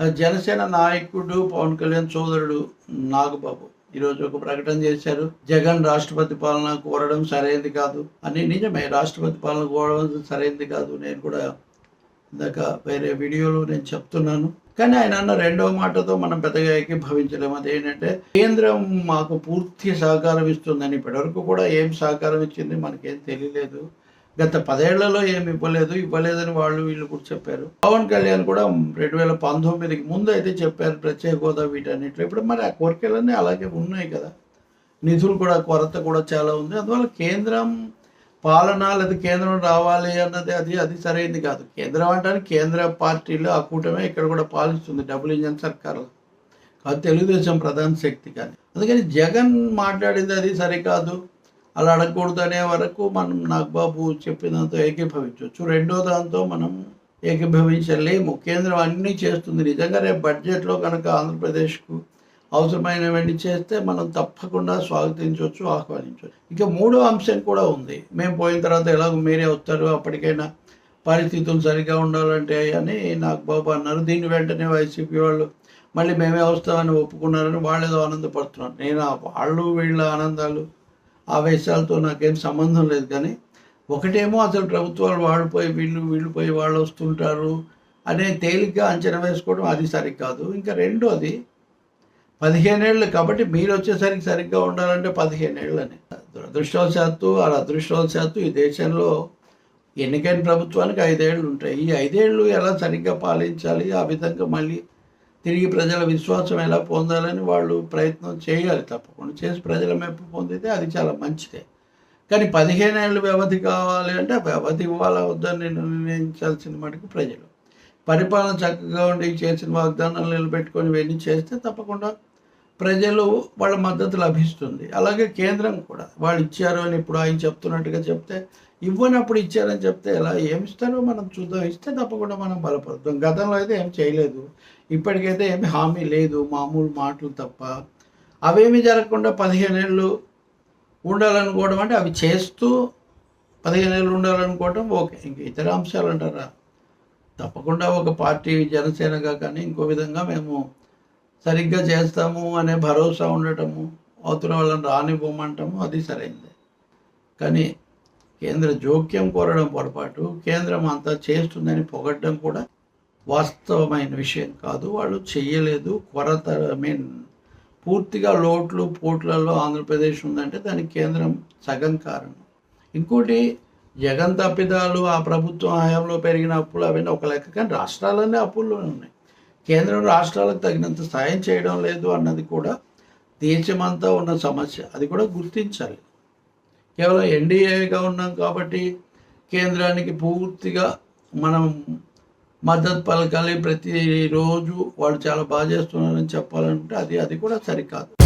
జనసేన నాయకుడు పవన్ కళ్యాణ్ సోదరుడు నాగబాబు ఈరోజు ఒక ప్రకటన చేశారు. జగన్ రాష్ట్రపతి పాలన కోరడం సరైనది కాదు. అని నిజమే రాష్ట్రపతి పాలన కోరడం సరైనది కాదు. నేను కూడా ఇందాక వేరే వీడియోలో నేను చెప్తున్నాను. కానీ ఆయన అన్న రెండవ మాటతో మనం పెద్దగా ఏకీభవించలేము. అదేంటంటే కేంద్రం మాకు పూర్తి సహకారం ఇస్తుందని ఇప్పటివరకు కూడా ఏం సహకారం ఇచ్చింది మనకేం తెలియలేదు. గత పదేళ్ళలో ఏమి ఇవ్వలేదు ఇవ్వలేదని వాళ్ళు వీళ్ళు కూడా చెప్పారు. పవన్ కళ్యాణ్ కూడా రెండు వేల పంతొమ్మిదికి ముందు అయితే చెప్పారు ప్రత్యేక హోదా వీటన్నిటిలో. ఇప్పుడు మరి ఆ కోరికలన్నీ అలాగే ఉన్నాయి కదా. నిధులు కూడా కొరత కూడా చాలా ఉంది. అందువల్ల కేంద్రం పాలన లేదా కేంద్రం రావాలి అన్నది అది అది సరైనది కాదు. కేంద్రం అంటే కేంద్ర పార్టీలు ఆ కూటమే ఇక్కడ కూడా పాలిస్తుంది డబుల్ ఇంజన్ సర్కారు కాదు తెలుగుదేశం ప్రధాన శక్తి కానీ. అందుకని జగన్ మాట్లాడింది అది సరికాదు. అలా అడగకూడదు అనే వరకు మనం నాగబాబు చెప్పినంత ఏకీభవించవచ్చు. రెండో దాంతో మనం ఏకీభవించలేము కేంద్రం అన్నీ చేస్తుంది. నిజంగా రేపు బడ్జెట్లో కనుక ఆంధ్రప్రదేశ్కు అవసరమైనవన్నీ చేస్తే మనం తప్పకుండా స్వాగతించవచ్చు ఆహ్వానించవచ్చు. ఇక మూడో అంశం కూడా ఉంది. మేము పోయిన తర్వాత ఎలాగో మీరే వస్తారు అప్పటికైనా పరిస్థితులు సరిగా ఉండాలంటే అని నాకు బాబు అన్నారు. దీన్ని వెంటనే వైసీపీ వాళ్ళు మళ్ళీ మేమే వస్తామని ఒప్పుకున్నారని వాళ్ళు ఏదో ఆనందపడుతున్నారు. నేను వాళ్ళు వీళ్ళ ఆనందాలు ఆవేశాలతో నాకేం సంబంధం లేదు కానీ ఒకటేమో అసలు ప్రభుత్వాలు వాడిపోయి వీళ్ళు వీళ్ళు పోయి వాళ్ళు వస్తుంటారు అనే తేలిగ్గా అంచనా వేసుకోవడం అది సరికాదు ఇంకా రెండోది పదిహేనేళ్ళు కాబట్టి మీరు వచ్చేసరికి సరిగ్గా ఉండాలంటే పదిహేనేళ్ళని. దురదృష్టవశాత్తు అలా అదృష్టవశాత్తు ఈ దేశంలో ఎన్నికైన ప్రభుత్వానికి ఐదేళ్ళు ఉంటాయి. ఈ ఐదేళ్ళు ఎలా సరిగ్గా పాలించాలి? ఆ విధంగా మళ్ళీ తిరిగి ప్రజల విశ్వాసం ఎలా పొందాలని వాళ్ళు ప్రయత్నం చేయాలి తప్పకుండా. చేసి ప్రజల మెప్పు పొందితే అది చాలా మంచిదే. కానీ పదిహేను ఏళ్ళు వ్యవధి కావాలి అంటే వ్యవధి ఇవ్వాలా వద్దని నిర్ణయించాల్సిన మటుకు ప్రజలు. పరిపాలన చక్కగా ఉండి చేసిన వాగ్దానాలు నిలబెట్టుకొని ఇవన్నీ చేస్తే తప్పకుండా ప్రజలు వాళ్ళ మద్దతు లభిస్తుంది. అలాగే కేంద్రం కూడా. వాళ్ళు ఇచ్చారు అని ఇప్పుడు ఆయన చెప్తున్నట్టుగా చెప్తే ఇవ్వనప్పుడు ఇచ్చారని చెప్తే ఎలా ఏమి ఇస్తారో మనం చూద్దాం. ఇస్తే తప్పకుండా మనం బలపడతాం గతంలో అయితే ఏం చేయలేదు. ఇప్పటికైతే ఏమి హామీ లేదు. మామూలు మాటలు తప్ప. అవేమి జరగకుండా పదిహేను ఏళ్ళు ఉండాలనుకోవడం అంటే అవి చేస్తూ పదిహేను ఏళ్ళు ఉండాలనుకోవడం ఓకే. ఇంక ఇతర అంశాలు అంటారా? తప్పకుండా ఒక పార్టీ జనసేనగా కానీ ఇంకో విధంగా మేము సరిగ్గా చేస్తాము అనే భరోసా ఉండటము అవతల వాళ్ళని రానివ్వమంటాము అది సరైంది. కానీ కేంద్ర జోక్యం కోరడం పొరపాటు కేంద్రం అంతా చేస్తుందని పొగడ్డం కూడా వాస్తవమైన విషయం కాదు. వాళ్ళు చెయ్యలేదు. కొరత ఐ మీన్ పూర్తిగా లోట్లు పోట్లలో ఆంధ్రప్రదేశ్ ఉందంటే దానికి కేంద్రం సగం కారణం. ఇంకోటి జగన్ తప్పిదాలు ఆ ప్రభుత్వం హయాంలో పెరిగిన అప్పులు అవన్నీ ఒక లెక్క కానీ రాష్ట్రాలన్నీ అప్పుల్లోనే ఉన్నాయి. కేంద్రం రాష్ట్రాలకు తగినంత సాయం చేయడం లేదు అన్నది కూడా దేశమంతా ఉన్న సమస్య. అది కూడా గుర్తించాలి. కేవలం ఎన్డీఏగా ఉన్నాం కాబట్టి కేంద్రానికి పూర్తిగా మనం మద్దతు పలకాలి. ప్రతిరోజు వాళ్ళు చాలా బాగా చేస్తున్నారని చెప్పాలంటే అది అది కూడా సరికాదు.